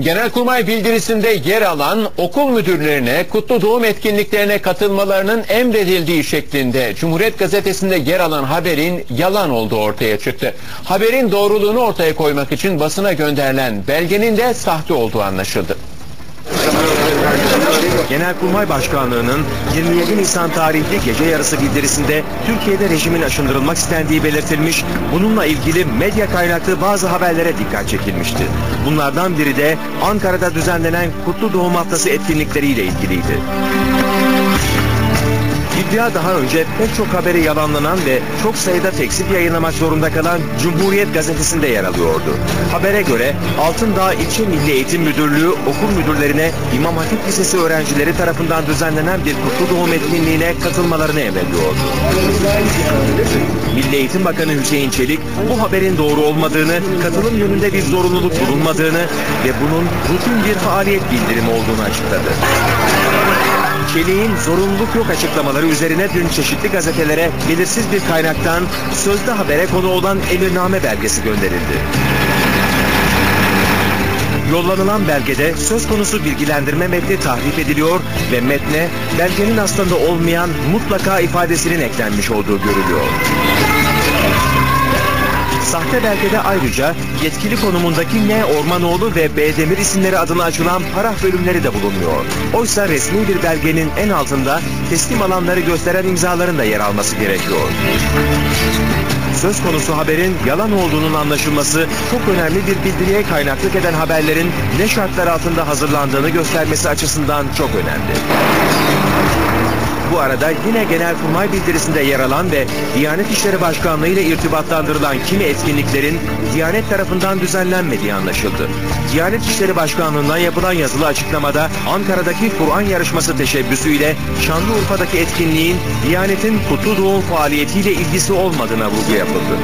Genelkurmay bildirisinde yer alan okul müdürlerine kutlu doğum etkinliklerine katılmalarının emredildiği şeklinde Cumhuriyet Gazetesi'nde yer alan haberin yalan olduğu ortaya çıktı. Haberin doğruluğunu ortaya koymak için basına gönderilen belgenin de sahte olduğu anlaşıldı. Genelkurmay Başkanlığı'nın 27 Nisan tarihli gece yarısı bildirisinde Türkiye'de rejimin aşındırılmak istendiği belirtilmiş, bununla ilgili medya kaynaklı bazı haberlere dikkat çekilmişti. Bunlardan biri de Ankara'da düzenlenen Kutlu Doğum Haftası etkinlikleriyle ilgiliydi. İddia daha önce pek çok haberi yalanlanan ve çok sayıda tekzip yayınlamak zorunda kalan Cumhuriyet Gazetesi'nde yer alıyordu. Habere göre Altındağ İlçe Milli Eğitim Müdürlüğü okul müdürlerine İmam Hatip Lisesi öğrencileri tarafından düzenlenen bir kutlu doğum etkinliğine katılmalarını emrediyordu. Milli Eğitim Bakanı Hüseyin Çelik bu haberin doğru olmadığını, katılım yönünde bir zorunluluk bulunmadığını ve bunun rutin bir faaliyet bildirimi olduğunu açıkladı. Çelik'in zorunluluk yok açıklamaları üzerine dün çeşitli gazetelere belirsiz bir kaynaktan sözde habere konu olan emirname belgesi gönderildi. Yollanılan belgede söz konusu bilgilendirme metni tahrip ediliyor ve metne belgenin aslında olmayan mutlaka ifadesinin eklenmiş olduğu görülüyor. Sahte belgede ayrıca yetkili konumundaki N. Ormanoğlu ve B. Demir isimleri adına açılan paraf bölümleri de bulunuyor. Oysa resmi bir belgenin en altında teslim alanları gösteren imzaların da yer alması gerekiyor. Söz konusu haberin yalan olduğunun anlaşılması çok önemli bir bildiriye kaynaklık eden haberlerin ne şartlar altında hazırlandığını göstermesi açısından çok önemli. Bu arada yine Genelkurmay bildirisinde yer alan ve Diyanet İşleri Başkanlığı ile irtibatlandırılan kimi etkinliklerin Diyanet tarafından düzenlenmediği anlaşıldı. Diyanet İşleri Başkanlığı'ndan yapılan yazılı açıklamada Ankara'daki Kur'an yarışması teşebbüsüyle Şanlıurfa'daki etkinliğin Diyanet'in kutlu doğum faaliyetiyle ilgisi olmadığına vurgu yapıldı.